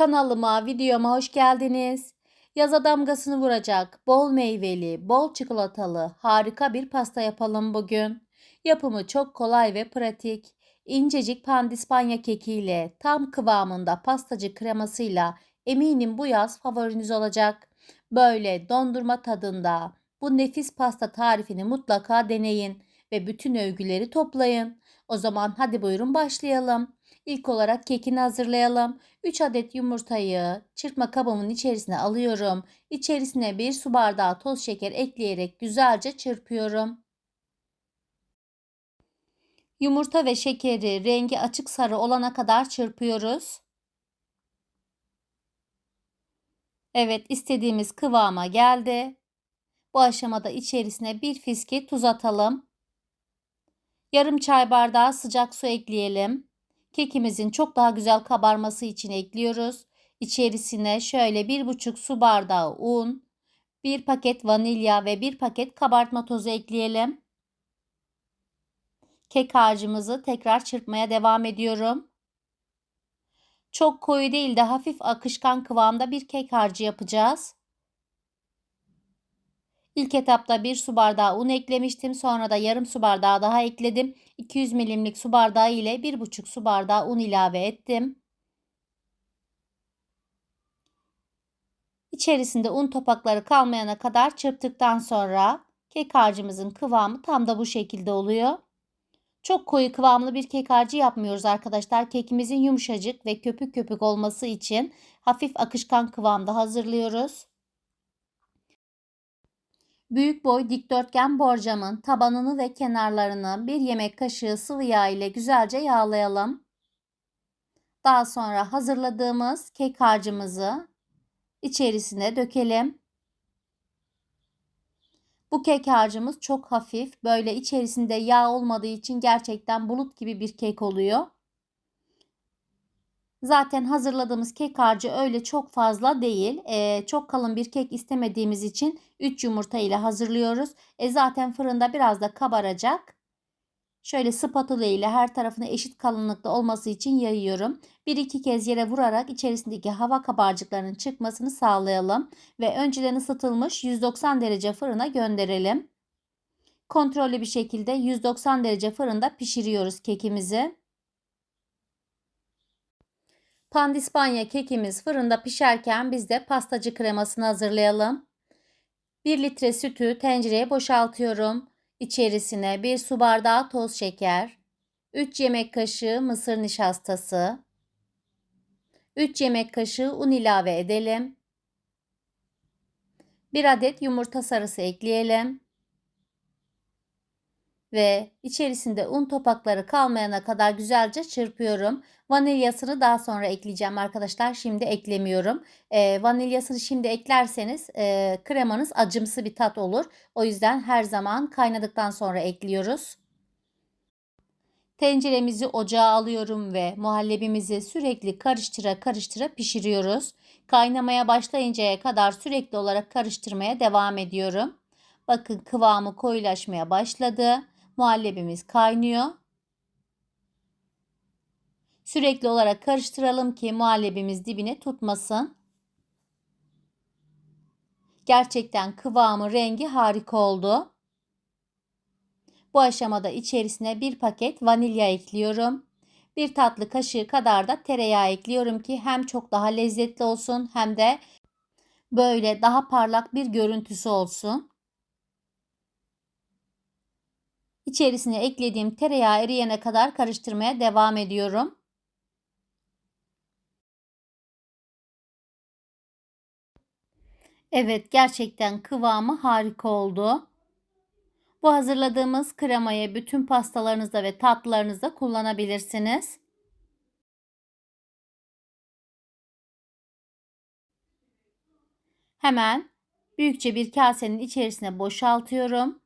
Kanalıma, videoma hoş geldiniz. Yaza damgasını vuracak bol meyveli, bol çikolatalı harika bir pasta yapalım bugün. Yapımı çok kolay ve pratik. İncecik pandispanya kekiyle, tam kıvamında pastacı kremasıyla eminim bu yaz favoriniz olacak. Böyle dondurma tadında bu nefis pasta tarifini mutlaka deneyin ve bütün övgüleri toplayın. O zaman hadi buyurun başlayalım. İlk olarak kekini hazırlayalım. 3 adet yumurtayı çırpma kabımın içerisine alıyorum. İçerisine 1 su bardağı toz şeker ekleyerek güzelce çırpıyorum. Yumurta ve şekeri rengi açık sarı olana kadar çırpıyoruz. Evet istediğimiz kıvama geldi. Bu aşamada içerisine bir fiske tuz atalım. Yarım çay bardağı sıcak su ekleyelim. Kekimizin çok daha güzel kabarması için ekliyoruz. İçerisine şöyle bir buçuk su bardağı un, bir paket vanilya ve bir paket kabartma tozu ekleyelim. Kek harcımızı tekrar çırpmaya devam ediyorum. Çok koyu değil de hafif akışkan kıvamda bir kek harcı yapacağız. İlk etapta bir su bardağı un eklemiştim. Sonra da yarım su bardağı daha ekledim. 200 milimlik su bardağı ile 1,5 su bardağı un ilave ettim. İçerisinde un topakları kalmayana kadar çırptıktan sonra kek harcımızın kıvamı tam da bu şekilde oluyor. Çok koyu kıvamlı bir kek harcı yapmıyoruz arkadaşlar. Kekimizin yumuşacık ve köpük köpük olması için hafif akışkan kıvamda hazırlıyoruz. Büyük boy dikdörtgen borcamın tabanını ve kenarlarını bir yemek kaşığı sıvı yağ ile güzelce yağlayalım. Daha sonra hazırladığımız kek harcımızı içerisine dökelim. Bu kek harcımız çok hafif. Böyle içerisinde yağ olmadığı için gerçekten bulut gibi bir kek oluyor. Zaten hazırladığımız kek harcı öyle çok fazla değil. Ee, çok kalın bir kek istemediğimiz için 3 yumurta ile hazırlıyoruz. E zaten fırında biraz da kabaracak. Şöyle spatula ile her tarafına eşit kalınlıkta olması için yayıyorum. Bir iki kez yere vurarak içerisindeki hava kabarcıklarının çıkmasını sağlayalım. Ve önceden ısıtılmış 190 derece fırına gönderelim. Kontrollü bir şekilde 190 derece fırında pişiriyoruz kekimizi. Pandispanya kekimiz fırında pişerken biz de pastacı kremasını hazırlayalım. 1 litre sütü tencereye boşaltıyorum. İçerisine 1 su bardağı toz şeker, 3 yemek kaşığı mısır nişastası, 3 yemek kaşığı un ilave edelim. 1 adet yumurta sarısı ekleyelim ve içerisinde un topakları kalmayana kadar güzelce çırpıyorum. Vanilyasını daha sonra ekleyeceğim arkadaşlar. Şimdi eklemiyorum. E, vanilyasını şimdi eklerseniz e, kremanız acımsı bir tat olur. O yüzden her zaman kaynadıktan sonra ekliyoruz. Tenceremizi ocağa alıyorum ve muhallebimizi sürekli karıştıra karıştıra pişiriyoruz. Kaynamaya başlayıncaya kadar sürekli olarak karıştırmaya devam ediyorum. Bakın kıvamı koyulaşmaya başladı. Muhallebimiz kaynıyor. Sürekli olarak karıştıralım ki muhallebimiz dibine tutmasın. Gerçekten kıvamı, rengi harika oldu. Bu aşamada içerisine bir paket vanilya ekliyorum. Bir tatlı kaşığı kadar da tereyağı ekliyorum ki hem çok daha lezzetli olsun hem de böyle daha parlak bir görüntüsü olsun. İçerisine eklediğim tereyağı eriyene kadar karıştırmaya devam ediyorum. Evet gerçekten kıvamı harika oldu. Bu hazırladığımız kremayı bütün pastalarınızda ve tatlılarınızda kullanabilirsiniz. Hemen büyükçe bir kasenin içerisine boşaltıyorum.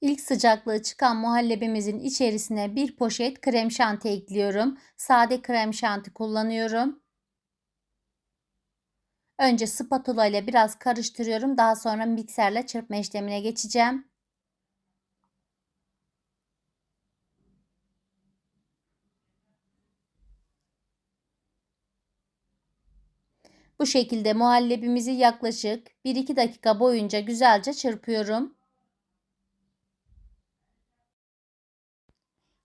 İlk sıcaklığı çıkan muhallebimizin içerisine bir poşet krem şanti ekliyorum. Sade krem şanti kullanıyorum. Önce spatula ile biraz karıştırıyorum. Daha sonra mikserle çırpma işlemine geçeceğim. Bu şekilde muhallebimizi yaklaşık 1-2 dakika boyunca güzelce çırpıyorum.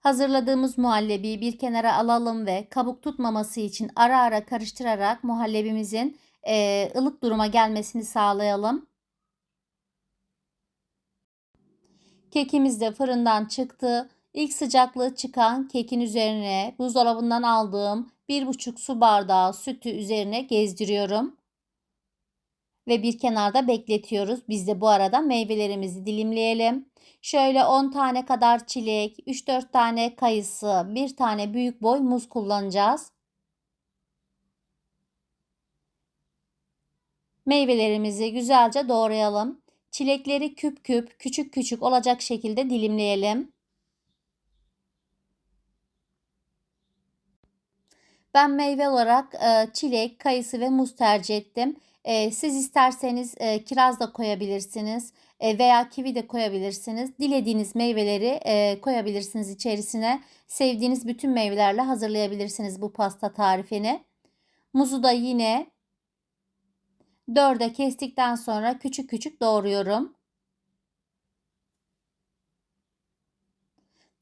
Hazırladığımız muhallebiyi bir kenara alalım ve kabuk tutmaması için ara ara karıştırarak muhallebimizin e, ılık duruma gelmesini sağlayalım. Kekimiz de fırından çıktı. İlk sıcaklığı çıkan kekin üzerine buzdolabından aldığım 1,5 su bardağı sütü üzerine gezdiriyorum. Ve bir kenarda bekletiyoruz. Biz de bu arada meyvelerimizi dilimleyelim. Şöyle 10 tane kadar çilek, 3-4 tane kayısı, 1 tane büyük boy muz kullanacağız. Meyvelerimizi güzelce doğrayalım. Çilekleri küp küp, küçük küçük olacak şekilde dilimleyelim. Ben meyve olarak e, çilek, kayısı ve muz tercih ettim. E, siz isterseniz e, kiraz da koyabilirsiniz e, veya kivi de koyabilirsiniz. Dilediğiniz meyveleri e, koyabilirsiniz içerisine. Sevdiğiniz bütün meyvelerle hazırlayabilirsiniz bu pasta tarifini. Muzu da yine dörde kestikten sonra küçük küçük doğruyorum.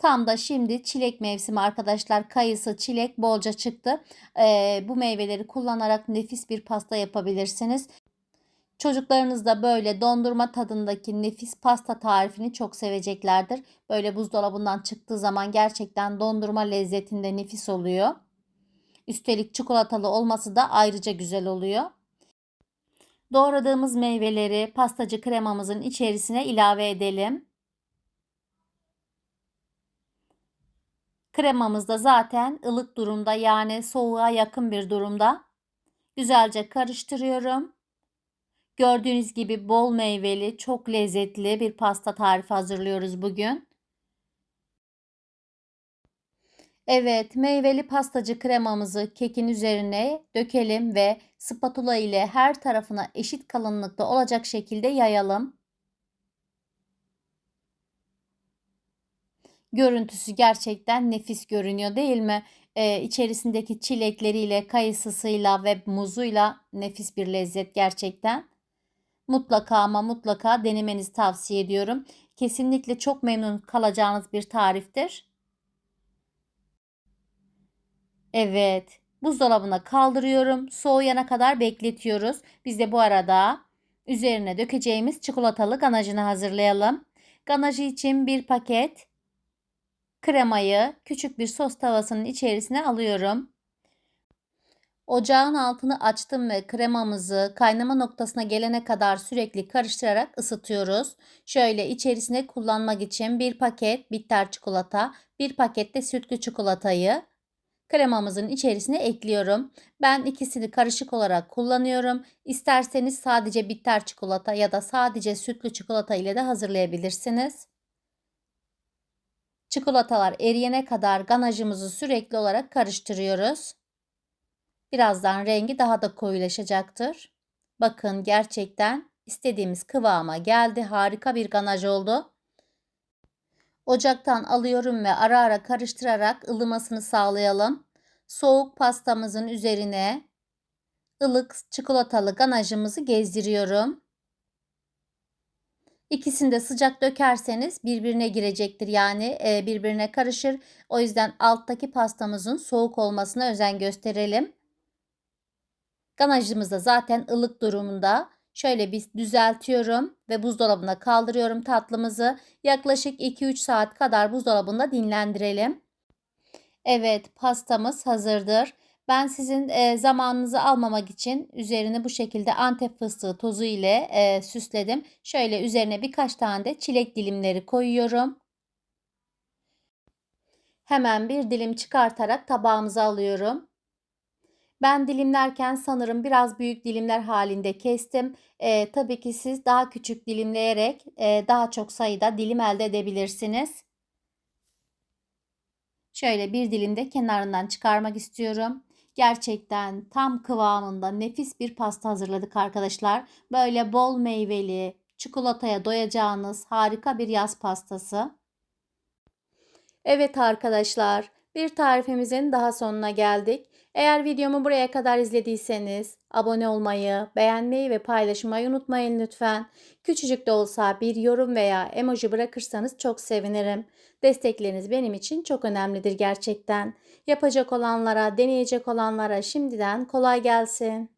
Tam da şimdi çilek mevsimi arkadaşlar. Kayısı, çilek bolca çıktı. Ee, bu meyveleri kullanarak nefis bir pasta yapabilirsiniz. Çocuklarınız da böyle dondurma tadındaki nefis pasta tarifini çok seveceklerdir. Böyle buzdolabından çıktığı zaman gerçekten dondurma lezzetinde nefis oluyor. Üstelik çikolatalı olması da ayrıca güzel oluyor. Doğradığımız meyveleri pastacı kremamızın içerisine ilave edelim. Kremamız da zaten ılık durumda yani soğuğa yakın bir durumda. Güzelce karıştırıyorum. Gördüğünüz gibi bol meyveli, çok lezzetli bir pasta tarifi hazırlıyoruz bugün. Evet, meyveli pastacı kremamızı kekin üzerine dökelim ve spatula ile her tarafına eşit kalınlıkta olacak şekilde yayalım. Görüntüsü gerçekten nefis görünüyor değil mi? Ee, içerisindeki çilekleriyle, kayısısıyla ve muzuyla nefis bir lezzet gerçekten. Mutlaka ama mutlaka denemenizi tavsiye ediyorum. Kesinlikle çok memnun kalacağınız bir tariftir. Evet, buzdolabına kaldırıyorum. Soğuyana kadar bekletiyoruz. Biz de bu arada üzerine dökeceğimiz çikolatalı ganajını hazırlayalım. Ganajı için bir paket kremayı küçük bir sos tavasının içerisine alıyorum. Ocağın altını açtım ve kremamızı kaynama noktasına gelene kadar sürekli karıştırarak ısıtıyoruz. Şöyle içerisine kullanmak için bir paket bitter çikolata, bir paket de sütlü çikolatayı kremamızın içerisine ekliyorum. Ben ikisini karışık olarak kullanıyorum. İsterseniz sadece bitter çikolata ya da sadece sütlü çikolata ile de hazırlayabilirsiniz. Çikolatalar eriyene kadar ganajımızı sürekli olarak karıştırıyoruz. Birazdan rengi daha da koyulaşacaktır. Bakın gerçekten istediğimiz kıvama geldi. Harika bir ganaj oldu. Ocaktan alıyorum ve ara ara karıştırarak ılımasını sağlayalım. Soğuk pastamızın üzerine ılık çikolatalı ganajımızı gezdiriyorum. İkisini de sıcak dökerseniz birbirine girecektir. Yani e, birbirine karışır. O yüzden alttaki pastamızın soğuk olmasına özen gösterelim. Ganajımız da zaten ılık durumunda. Şöyle bir düzeltiyorum ve buzdolabına kaldırıyorum tatlımızı. Yaklaşık 2-3 saat kadar buzdolabında dinlendirelim. Evet pastamız hazırdır. Ben sizin e, zamanınızı almamak için üzerini bu şekilde antep fıstığı tozu ile e, süsledim. Şöyle üzerine birkaç tane de çilek dilimleri koyuyorum. Hemen bir dilim çıkartarak tabağımıza alıyorum. Ben dilimlerken sanırım biraz büyük dilimler halinde kestim. E, tabii ki siz daha küçük dilimleyerek e, daha çok sayıda dilim elde edebilirsiniz. Şöyle bir dilimde kenarından çıkarmak istiyorum. Gerçekten tam kıvamında nefis bir pasta hazırladık arkadaşlar. Böyle bol meyveli, çikolataya doyacağınız harika bir yaz pastası. Evet arkadaşlar, bir tarifimizin daha sonuna geldik. Eğer videomu buraya kadar izlediyseniz abone olmayı, beğenmeyi ve paylaşmayı unutmayın lütfen. Küçücük de olsa bir yorum veya emoji bırakırsanız çok sevinirim. Destekleriniz benim için çok önemlidir gerçekten. Yapacak olanlara, deneyecek olanlara şimdiden kolay gelsin.